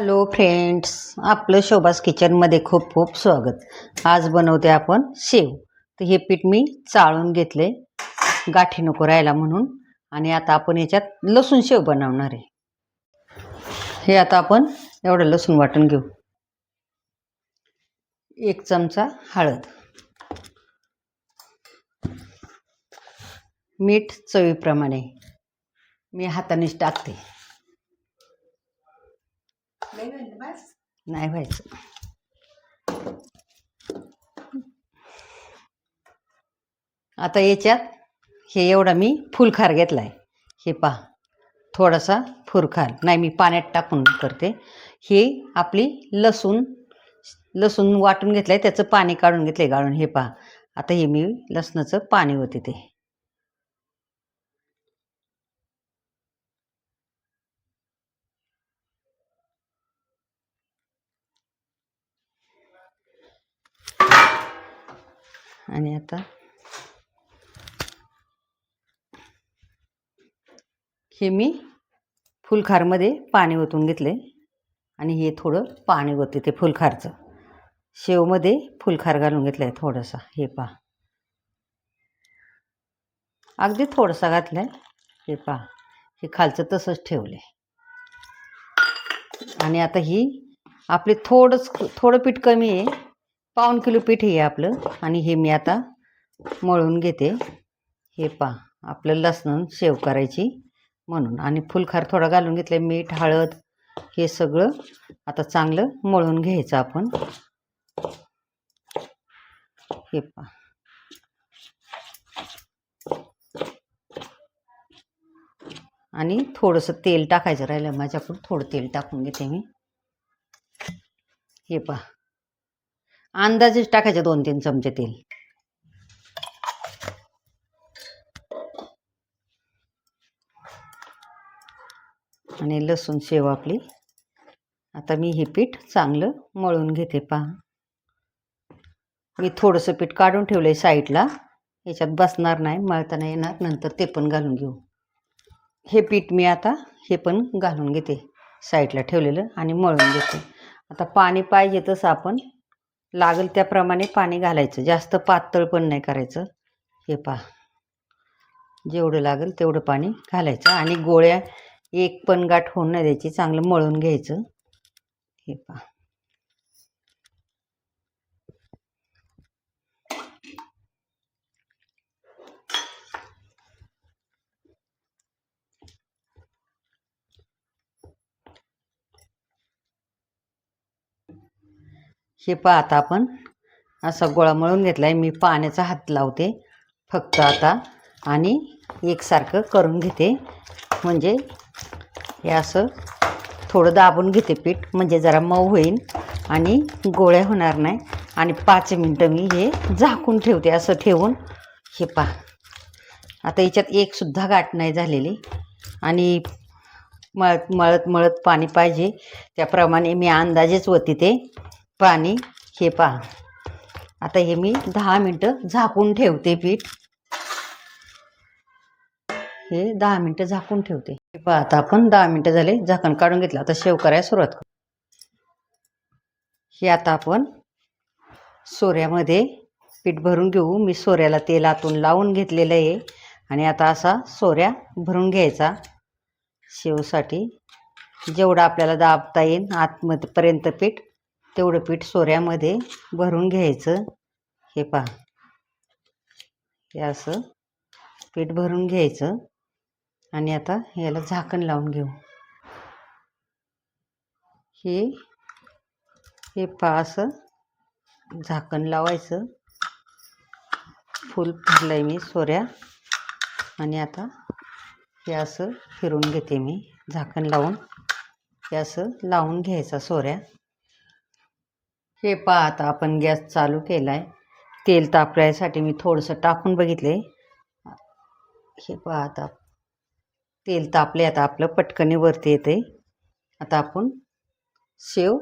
Hello friends आपलं शोभास किचनमध्ये खूप खूप स्वागत. आज बनवते आपण शेव. तर हे पीठ मी चाळून घेतले. गाठी नको राहायला म्हणून. आणि आता आपण याच्यात लसूण शेव बनवणार आहे. हे आता आपण एवढं लसूण वाटून घेऊ. एक चमचा हळद. मीठ चवीप्रमाणे. मी हातानेच टाकते. नाही व्हायचं. आता याच्यात हे एवढा मी फुलखार घेतला आहे हे पहा थोडासा फुरखार नाही मी पाण्यात टाकून करते. हे आपली लसूण लसूण वाटून घेतलं आहे त्याचं पाणी काढून घेतलं आहे गाळून. हे पहा आता हे मी लसणाचं पाणी होते ते आणि आता हे मी फुलखारमध्ये पाणी ओतून घेतले आणि हे थोडं पाणी होते ते फुलखारचं. शेवमध्ये फुलखार घालून घेतलं आहे थोडंसं. हे पहा. अगदी थोडंसं घातलं आहे हे पहा. हे खालचं तसंच ठेवलं आहे आणि आता ही आपली थोडंच थोडं पीठ कमी आहे. पाऊण किलो पीठ आहे आपलं. आणि हे मी आता मळून घेते. हे पहा आपलं लसण शेव करायची म्हणून. आणि फुलखार थोडा घालून घेतलं मीठ हळद हे सगळं आता चांगलं मळून घ्यायचं आपण. हे पहा आणि थोडंसं तेल टाकायचं राहिलं माझ्याकडून. थोडं तेल टाकून घेते मी. हे पहा अंदाजेच टाकायचे दोन तीन चमचे तेल. आणि लसूण शेव आपली. आता मी हे पीठ चांगलं मळून घेते पहा. मी थोडंसं पीठ काढून ठेवलं आहे साईडला. याच्यात बसणार नाही मळताना येणार. नंतर ते पण घालून घेऊ. हे पीठ मी आता हे पण घालून घेते. साईडला ठेवलेलं आणि मळून घेते. आता पाणी पाहिजे तसं आपण लागेल त्याप्रमाणे पाणी घालायचं. जास्त पातळ पण नाही करायचं. हे पहा. जेवढं लागेल तेवढं पाणी घालायचं आणि गोळ्या एक पण गाठ होऊन नाही द्यायची. चांगलं मळून घ्यायचं. हे पहा. हे पहा आता आपण. असा गोळा मळून घेतला आहे मी पाण्याचा हात लावते. फक्त आता. आणि एकसारखं करून घेते. म्हणजे हे असं थोडं दाबून घेते पीठ. म्हणजे जरा मऊ होईल आणि गोळ्या होणार नाही. आणि पाच मिनटं मी हे झाकून ठेवते असं ठेवून. हे पहा. आता याच्यात एकसुद्धा गाठ नाही झालेली. आणि मळत मळत मळत पाणी पाहिजे. त्याप्रमाणे मी अंदाजेच होती ते. पाणी हे पहा. आता हे मी दहा मिनटं झाकून ठेवते पीठ. हे दहा मिनटं झाकून ठेवते. हे पहा आता आपण दहा मिनटं झाले झाकण काढून घेतलं. आता शेव करायला सुरुवात करू. हे आता आपण सोऱ्यामध्ये पीठ भरून घेऊ. मी सोऱ्याला तेलातून लावून घेतलेलं आहे. आणि आता असा सोऱ्या भरून घ्यायचा. शेवसाठी जेवढं आपल्याला दाबता येईल आतमध्येपर्यंत पीठ तेवढं पीठ सोऱ्यामध्ये भरून घ्यायचं. हे पहा. हे असं पीठ भरून घ्यायचं. आणि आता याला झाकण लावून घेऊ. हे हे पहा असं झाकण लावायचं. फुल भरलं आहे मी सोऱ्या. आणि आता हे असं फिरून घेते मी झाकण लावून. हे असं लावून घ्यायचा सोऱ्या. हे पहा आता आपण गॅस चालू केला आहे तेल तापण्यासाठी मी थोडंसं टाकून बघितले हे पहा आता. तेल तापले आता आपलं पटकने वरती येते आता आपण शेव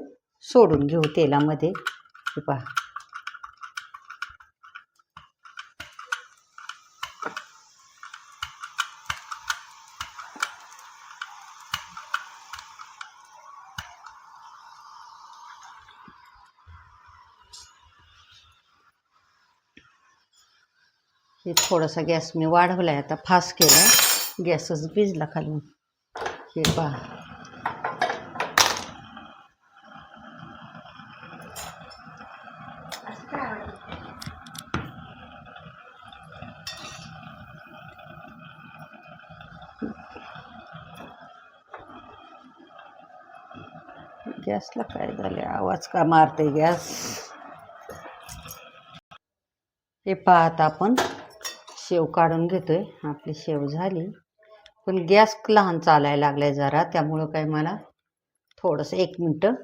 सोडून घेऊ तेलामध्ये. हे पहा. हे थोडासा गॅस मी वाढवला आहे आता फास्ट केला गॅसच भिजला खालून हे पहा. गॅसला काय झाले आवाज का मारते गॅस? हे पाहत आपण. शेव काढून घेतो आहे आपली शेव झाली. पण गॅस लहान चालायला लागलाय जरा. त्यामुळं काय मला थोडंसं एक मिनटं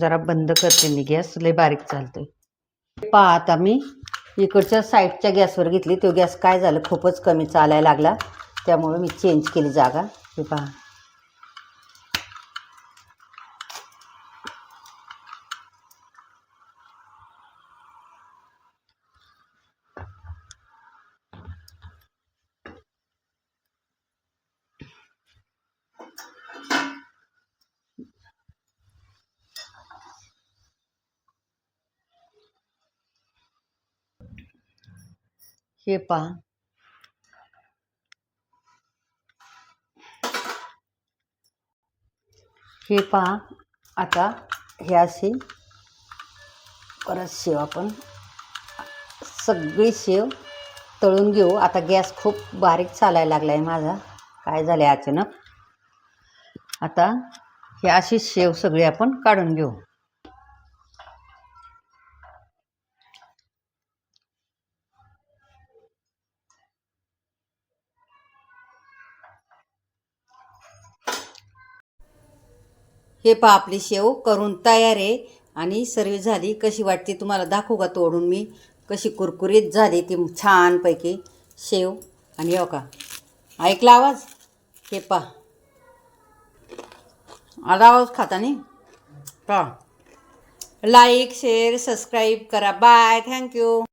जरा बंद करते मी गॅस. लय बारीक चालतोय. पहा आता मी इकडच्या साईडच्या गॅसवर घेतली. तो गॅस काय झालं? खूपच कमी चालायला लागला. त्यामुळं मी चेंज केली जागा. हे पहा. हे पहा. हे पहा. आता हे असे परत शेव आपण सगळी शेव तळून घेऊ. आता गॅस खूप बारीक चालायला लागला आहे माझा. काय झालं आहे अचानक? आता हे अशी शेव सगळी आपण काढून घेऊ. हे पहा आपली शेव करून तयार आहे. आणि सर्व झाली कशी वाटते तुम्हाला? दाखवू का तोडून मी? कशी कुरकुरीत झाली ती छानपैकी. शेव आणि हो का ऐकला आवाज? हे पहा. आला आवाज खाता नाही पहा. लाईक शेअर सबस्क्राईब करा. बाय. Thank you.